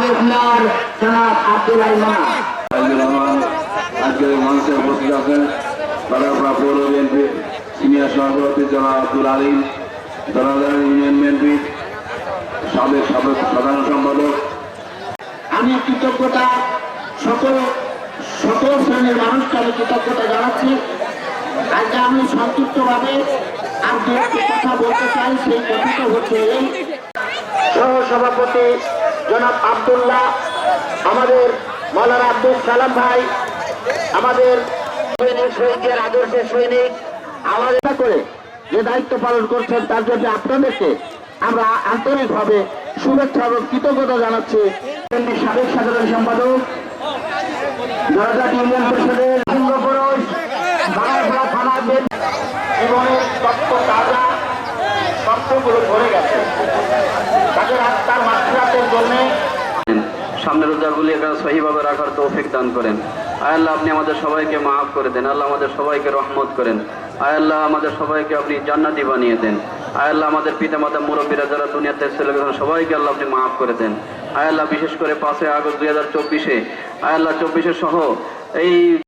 Mayor জনাব আব্দুল রহমান আজকের এই উপস্থিত আছেন বারাপড়া পৌর বিএনপির সিনিয়র সভাপতি জনাব আব্দুল আলিম জনাদান ইউনিয়ন বিএনপির সাবেক সাবেক সাধারণ সম্পাদক। আমি কৃতজ্ঞতা সকল সকল শ্রেণির মানুষকে আমি কৃতজ্ঞতা জানাচ্ছি। আজকে আমি সংক্ষিপ্তভাবে আর কথা বলতে চাই সেই কথাটা হচ্ছে এই। সহ সভাপতি জনাব আবদুল্লাহ আমাদের মৌলানা আব্দুল সালাম ভাই আমাদের সৈনিক শহীদের আদর্শের সৈনিক আমাদের করে যে দায়িত্ব পালন করছেন তার জন্য আপনাদেরকে আমরা আন্তরিকভাবে শুভেচ্ছা এবং কৃতজ্ঞতা জানাচ্ছি। সাবেক সাধারণ সম্পাদক জনজাত ইউনিয়ন পরিষদের সিংহপুরুষ থানা জীবনের তত্ত্ব তাজা তত্ত্বগুলো ধরে গেছে। সামনের রোজাগুলি এখানে সহিভাবে রাখার তৌফিক দান করেন। আয় আল্লাহ, আপনি আমাদের সবাইকে মাফ করে দেন। আল্লাহ আমাদের সবাইকে রহমত করেন। আয় আল্লাহ, আমাদের সবাইকে আপনি জান্নাতি বানিয়ে দেন। আয় আল্লাহ, আমাদের পিতা মাতা মুরব্বীরা যারা দুনিয়াতে ছেলে সবাইকে আল্লাহ আপনি মাফ করে দেন। আয় আল্লাহ, বিশেষ করে পাঁচই আগস্ট দুই হাজার চব্বিশে। আয় আল্লাহ, চব্বিশে সহ এই